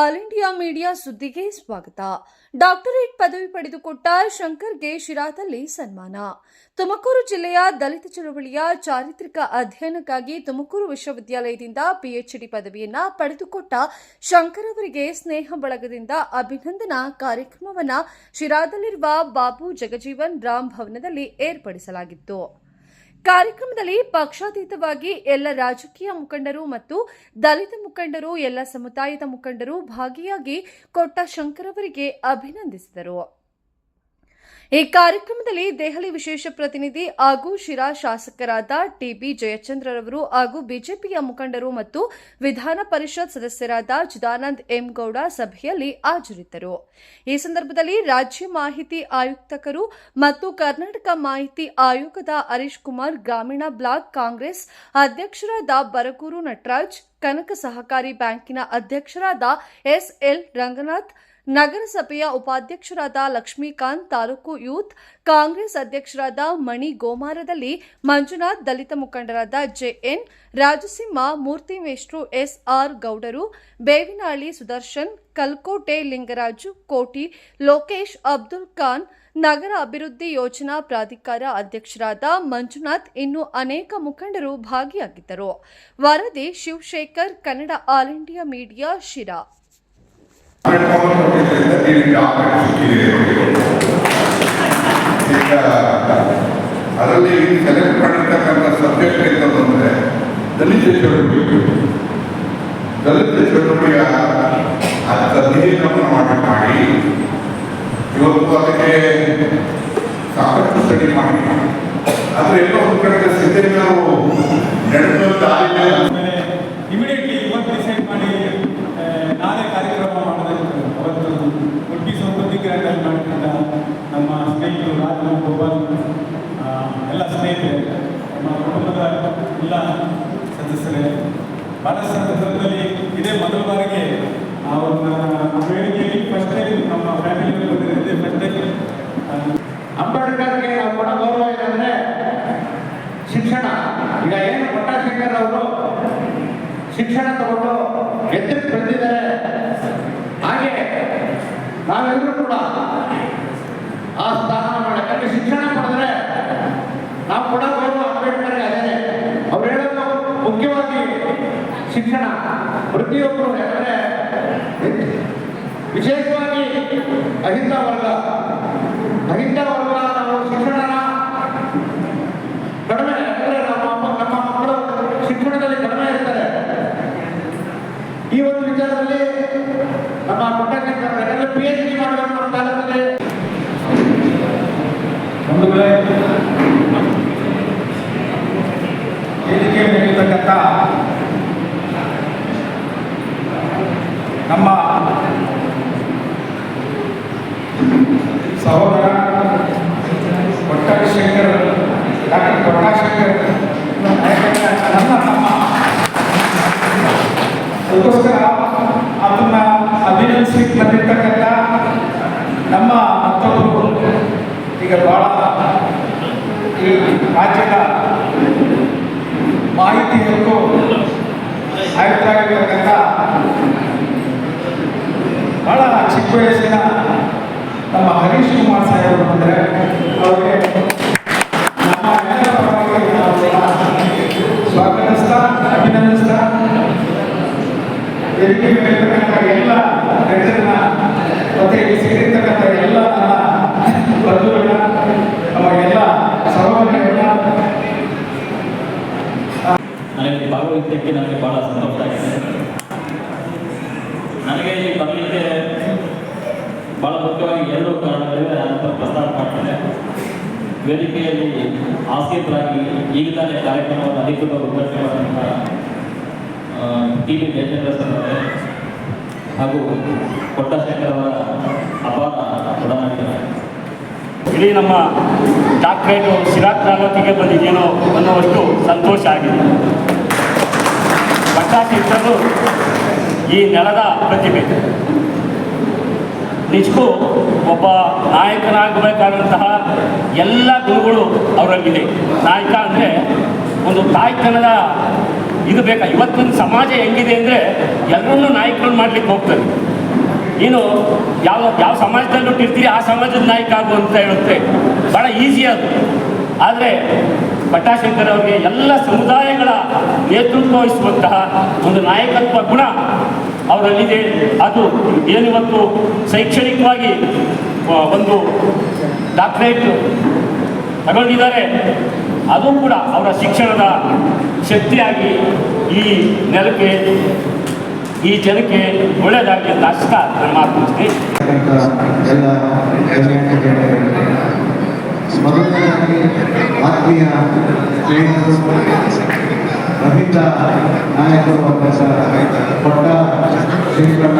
All India media ಸುದ್ದಿಗೆ ಸ್ವಾಗತ. Doctorate ಪದವಿ ಪಡೆದುಕೊಟ್ಟ ಶಂಕರ್ಗೆ ಶಿರಾದಲ್ಲಿ ಸನ್ಮಾನ. ತುಮಕೂರು ಜಿಲ್ಲೆಯ ದಲಿತ ಚಳವಳಿಯ ಚಾರಿತ್ರಿಕ ಅಧ್ಯಯನಕ್ಕಾಗಿ ತುಮಕೂರು ವಿಶ್ವವಿದ್ಯಾಲಯದಿಂದ ಪಿಎಚ್ಡಿ ಪದವಿಯನ್ನ ಪಡೆದುಕೊಟ್ಟ ಶಂಕರ್ ಅವರಿಗೆ ಸ್ನೇಹ ಬಳಗದಿಂದ ಅಭಿನಂದನಾ ಕಾರ್ಯಕ್ರಮವನ್ನು ಶಿರಾದಲ್ಲಿರುವ ಬಾಬು ಜಗಜೀವನ್ ರಾಮ್ ಭವನದಲ್ಲಿ ಏರ್ಪಡಿಸಲಾಗಿತ್ತು. ಕಾರ್ಯಕ್ರಮದಲ್ಲಿ ಪಕ್ಷಾತೀತವಾಗಿ ಎಲ್ಲ ರಾಜಕೀಯ ಮುಖಂಡರು ಮತ್ತು ದಲಿತ ಮುಖಂಡರು, ಎಲ್ಲ ಸಮುದಾಯದ ಮುಖಂಡರು ಭಾಗಿಯಾಗಿ ಕೊಟ್ಟ ಶಂಕರ್ ಅವರಿಗೆ ಅಭಿನಂದಿಸಿದರು. ಈ ಕಾರ್ಯಕ್ರಮದಲ್ಲಿ ದೆಹಲಿ ವಿಶೇಷ ಪ್ರತಿನಿಧಿ ಹಾಗೂ ಶಿರಾ ಶಾಸಕರಾದ ಟಿಬಿ ಜಯಚಂದ್ರರವರು ಹಾಗೂ ಬಿಜೆಪಿಯ ಮುಖಂಡರು ಮತ್ತು ವಿಧಾನ ಪರಿಷತ್ ಸದಸ್ಯರಾದ ಚಿದಾನಂದ್ ಎಂ ಗೌಡ ಸಭೆಯಲ್ಲಿ ಹಾಜರಿದ್ದರು. ಈ ಸಂದರ್ಭದಲ್ಲಿ ರಾಜ್ಯ ಮಾಹಿತಿ ಆಯುಕ್ತಕರು ಮತ್ತು ಕರ್ನಾಟಕ ಮಾಹಿತಿ ಆಯೋಗದ ಹರೀಶ್ ಕುಮಾರ್, ಗ್ರಾಮೀಣ ಬ್ಲಾಕ್ ಕಾಂಗ್ರೆಸ್ ಅಧ್ಯಕ್ಷರಾದ ಬರಕೂರು ನಟರಾಜ್, ಕನಕ ಸಹಕಾರಿ ಬ್ಯಾಂಕಿನ ಅಧ್ಯಕ್ಷರಾದ ಎಸ್ಎಲ್ ರಂಗನಾಥ್ ನಗರಸಭೆಯ ಉಪಾಧ್ಯಕ್ಷರಾದ ಲಕ್ಷ್ಮೀಕಾಂತ್ ತಾಲೂಕು ಯೂತ್ ಕಾಂಗ್ರೆಸ್ ಅಧ್ಯಕ್ಷರಾದ ಮಣಿ ಗೋಮಾರದಲ್ಲಿ ಮಂಜುನಾಥ್ ದಲಿತ ಮುಖಂಡರಾದ ಜೆಎನ್ ರಾಜಸಿಂಹ, ಮೂರ್ತಿಮೇಷ್ಟ್ರು ಎಸ್ಆರ್ ಗೌಡರು ಬೇವಿನಹಳ್ಳಿ ಸುದರ್ಶನ್, ಕಲ್ಕೋಟೆ ಲಿಂಗರಾಜು, ಕೋಟಿ ಲೋಕೇಶ್, ಅಬ್ದುಲ್ ಖಾನ್ ನಗರ ಅಭಿವೃದ್ಧಿ ಯೋಜನಾ ಪ್ರಾಧಿಕಾರ ಅಧ್ಯಕ್ಷರಾದ ಮಂಜುನಾಥ್ ಇನ್ನು ಅನೇಕ ಮುಖಂಡರು ಭಾಗಿಯಾಗಿದ್ದರು. ವರದಿ Shivashekar, Kannada all India media Sira. ಈಗ ಅದರಲ್ಲಿ ಸೆಲೆಕ್ಟ್ ಮಾಡಿರ್ತಕ್ಕಂಥ ಸಬ್ಜೆಕ್ಟ್ ಎಂತಂದ್ರೆ ದಲಿತ ಚಟುವಟಿಕೆ ದಲಿತ ಚಳುವಳಿಯ ಅಧ್ಯಯನವನ್ನು ಮಾಡಿ ಮಾಡಿ ಇವತ್ತು ಅದಕ್ಕೆ ಸಾಕಷ್ಟು ಸ್ಟಡಿ ಮಾಡಿ. ಆದರೆ ಎಲ್ಲೋ ಎಲ್ಲ ಸದಸ್ಯರೇ ಭಾರತ ಸಂದರ್ಭದಲ್ಲಿ ಇದೇ ಮೊದಲ ಬಾರಿಗೆ ವೇದಿಕೆಯಲ್ಲಿ ಫಸ್ಟ್ ಟೈಮ್ ನಮ್ಮ ಫ್ಯಾಮಿಲಿ ಬಂದಿದೆ ಫಸ್ಟ್ ಟೈಮ್ ಅಂಬೇಡ್ಕರ್ಗೆ ನಾವು ಕೊಡೋ ಗೌರವ ಏನಂದ್ರೆ ಶಿಕ್ಷಣ. ಈಗ ಏನು ಪಟ್ಟಾಶಂಕರ್ ಅವರು ಶಿಕ್ಷಣ ತಗೊಂಡು ಎತ್ತರಕ್ಕೆ ಬಂದಿದ್ದಾರೆ. ಹಾಗೆ ನಾವೆಲ್ಲರೂ ಕೂಡ ಆ ಸ್ಥಾನ ಮಾಡಿ ಶಿಕ್ಷಣ ಪಡೆದ್ರೆ ನಾವು ಕೊಡೋ ಗೌರವ ಅಂಬೇಡ್ಕರ್ಗೆ ಅದೇ ಅವ್ರು ಹೇಳೋದು ಮುಖ್ಯವಾಗಿ ಶಿಕ್ಷಣ ಪ್ರತಿಯೊಬ್ಬರು ಯಾಕಂದ್ರೆ ವಿಶೇಷವಾಗಿ ಅಹಿಂದ ವರ್ಗ ಅಹಿಂದ ವರ್ಗ ನಾವು ಶಿಕ್ಷಣನ ಕಡಿಮೆ, ಯಾಕಂದ್ರೆ ನಮ್ಮ ನಮ್ಮ ಮಕ್ಕಳು ಶಿಕ್ಷಣದಲ್ಲಿ ಕಡಿಮೆ ಇರ್ತಾರೆ. ಈ ಒಂದು ವಿಚಾರದಲ್ಲಿ ನಮ್ಮ ಪಿ ಎಚ್ ಡಿ ಮಾಡಬೇಕು ಅಂತ ಕಾಲದಲ್ಲಿ. ಒಂದು ವೇಳೆ ನಮ್ಮ ಸಹೋದರ ಪಟ್ಟಾಶಂಕರ್ ಡಾಕ್ಟರ್ ಪಟ್ಟಾಶಂಕರ್ ಯಾಕಂದ್ರೆ ನನ್ನ ತಮ್ಮ ಅದಕ್ಕೋಸ್ಕರ ಅದನ್ನ ಅಭಿನಂದಿಸಲಿಕ್ಕೆ ಬಂದಿರ್ತಕ್ಕಂಥ ನಮ್ಮ ಮತ್ತೊಬ್ಬರು ಈಗ ಬಹಳ ಈ ರಾಜ್ಯದ ಮಾಹಿತಿ ಹಕ್ಕು ಆಯುಕ್ತರಾಗಿರ್ತಕ್ಕಂಥ ಬಹಳ ಚಿಕ್ಕ ವಯಸ್ಸಿನ ನಮ್ಮ ಹರೀಶ್ ಕುಮಾರ್ ಸಾಹೇಬರು ಬಂದರೆ ಅವರಿಗೆ ಸ್ವಾಗತಿಸ್ತಾ, ಅಭಿನಂದಿಸ್ತಾ ಎಲ್ಲ ಗಣ್ಯರನ್ನ ಮತ್ತೆ ಇಲ್ಲಿ ಸೇರಿರ್ತಕ್ಕಂಥ ಎಲ್ಲ ನನ್ನ ಬಂಧುಗಳನ್ನ ನಮ್ಮ ಎಲ್ಲ ಸಹೋದರಗಳನ್ನ ನನಗೆ ಭಾಗವಹಿಸಲಿಕ್ಕೆ ನನಗೆ ಬಹಳ ಸಂತೋಷ ಆಗಿದೆ. ನನಗೆ ಈ ಬರಲಿಕ್ಕೆ ಬಹಳ ಮುಖ್ಯವಾಗಿ ಎರಡು ಕಾರಣಗಳಿವೆ. ಅಂತ ಪ್ರಸ್ತಾಪ ಮಾಡ್ತೇನೆ ವೇದಿಕೆಯಲ್ಲಿ ಆಸೀತರಾಗಿ ಈಗ ತಾನೇ ಕಾರ್ಯಕ್ರಮವನ್ನು ಅಧಿಕೃತ ಉದ್ಘಾಟನೆ ಮಾಡಿದಂಥ ಟಿ ವಿ ಜಯಚಂದ್ರ ಸರ್ ಹಾಗೂ ಕೊಟ್ಟಶೇಖರ್ ಅವರ ಅಪಾರ ಒಡನಾಡಿದ್ದಾರೆ ಇಡೀ ನಮ್ಮ ಡಾಕ್ಟ್ರೇಟು ಸಿರಾ ತಾಲೂಕಿಗೆ ಬಂದಿದೆಯೇನೋ ಅನ್ನುವಷ್ಟು ಸಂತೋಷ ಆಗಿದೆ. ಪಟ್ಟಾಶಿಸ್ತರು ಈ ನೆಲದ ಪ್ರತಿಭೆ ನಿಜಕ್ಕೂ ಒಬ್ಬ ನಾಯಕನಾಗಬೇಕಾದಂತಹ ಎಲ್ಲ ಗುಣಗಳು ಅವರಲ್ಲಿದೆ. ನಾಯಕ ಅಂದರೆ ಒಂದು ತಾಯ್ತನದ ಇದು ಬೇಕಾ? ಇವತ್ತಿನ ಸಮಾಜ ಹೆಂಗಿದೆ ಅಂದರೆ ಎಲ್ಲರನ್ನೂ ನಾಯಕರನ್ನು ಮಾಡ್ಲಿಕ್ಕೆ ಹೋಗ್ತಾರೆ. ನೀನು ಯಾವ ಯಾವ ಸಮಾಜದಲ್ಲಿ ಹುಟ್ಟಿರ್ತೀರಿ ಆ ಸಮಾಜದ ನಾಯಕ ಆಗು ಅಂತ ಹೇಳುತ್ತೆ. ಬಹಳ ಈಸಿ ಅದು. ಆದರೆ ಪಟ್ಟಾಶಂಕರ್ ಅವರಿಗೆ ಎಲ್ಲ ಸಮುದಾಯಗಳ ನೇತೃತ್ವ ವಹಿಸುವಂತಹ ಒಂದು ನಾಯಕತ್ವ ಗುಣ ಅವರಲ್ಲಿದೆ. ಅದು ಏನಿವತ್ತು ಶೈಕ್ಷಣಿಕವಾಗಿ ಒಂದು ಡಾಕ್ಟರೇಟ್ ತಗೊಂಡಿದ್ದಾರೆ. ಅದು ಕೂಡ ಅವರ ಶಿಕ್ಷಣದ ಶಕ್ತಿಯಾಗಿ ಈ ನೆಲಕ್ಕೆ ಈ ಜನಕ್ಕೆ ಒಳ್ಳೆಯದಾಗಲಿ ಅಂತ ಅಷ್ಟ. ಎಲ್ಲ ಗಣ್ಯರಿಗೆ ಮೊದಲನೇದಾಗಿ ಆತ್ಮೀಯ ಅಹಿತ ನಾಯಕರು ಕೊಟ್ಟ ಶ್ರೀಕರಣ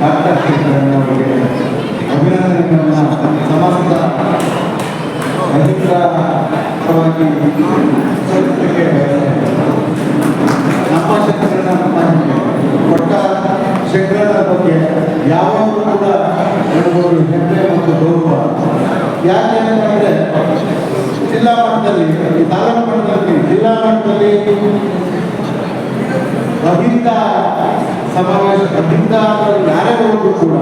ಡಾಕ್ಟರ್ ಶ್ರೀಕರಣ್ಣವರಿಗೆ ಅಭಿನಂದನೆಗಳನ್ನು ಸಮಸ್ತ ರೈತರ ಪರವಾಗಿ ಯಾವಾಗಲೂ ಕೂಡ ನನಗೊಂದು ಹೆಮ್ಮೆ ಮತ್ತು ಗೌರವ. ಯಾಕೆ ಅಂತಂದ್ರೆ, ಜಿಲ್ಲಾ ಮಟ್ಟದಲ್ಲಿ ತಾಲೂಕು ಮಟ್ಟದಲ್ಲಿ, ಜಿಲ್ಲಾ ಮಟ್ಟದಲ್ಲಿ ಅಹಿಂದ ಸಮಾವೇಶ ಅಹಿಂದ ಯಾರೇ ಹೋದ್ರು ಕೂಡ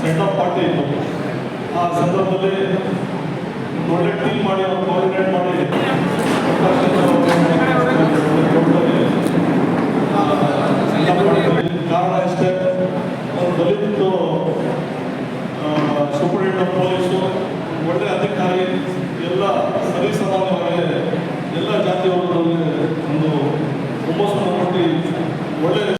ಸೆಟಪ್ ಪಾರ್ಟಿ ಆ ಸಂದರ್ಭದಲ್ಲಿ ಒಳ್ಳೆ ಟೀಮ್ ಮಾಡಿ ಅವ್ರು ಕೋಆರ್ಡಿನೇಟ್ ಮಾಡಿ ಕಾರಣ ಇಷ್ಟೇ ದಲಿತ ಸೂಪರಿಂಟೆಂಡೆಂಟ್ ಪೊಲೀಸು ಒಳ್ಳೆಯ ಅಧಿಕಾರಿ ಎಲ್ಲ ಸರಿ ಸಮಾನವಾಗಿ ಎಲ್ಲ ಜಾತಿಯವರಿಗೆ ಒಂದು ಹುಮ್ಮಸ್ಸನ್ನು ಕೊಟ್ಟು ಒಳ್ಳೆಯ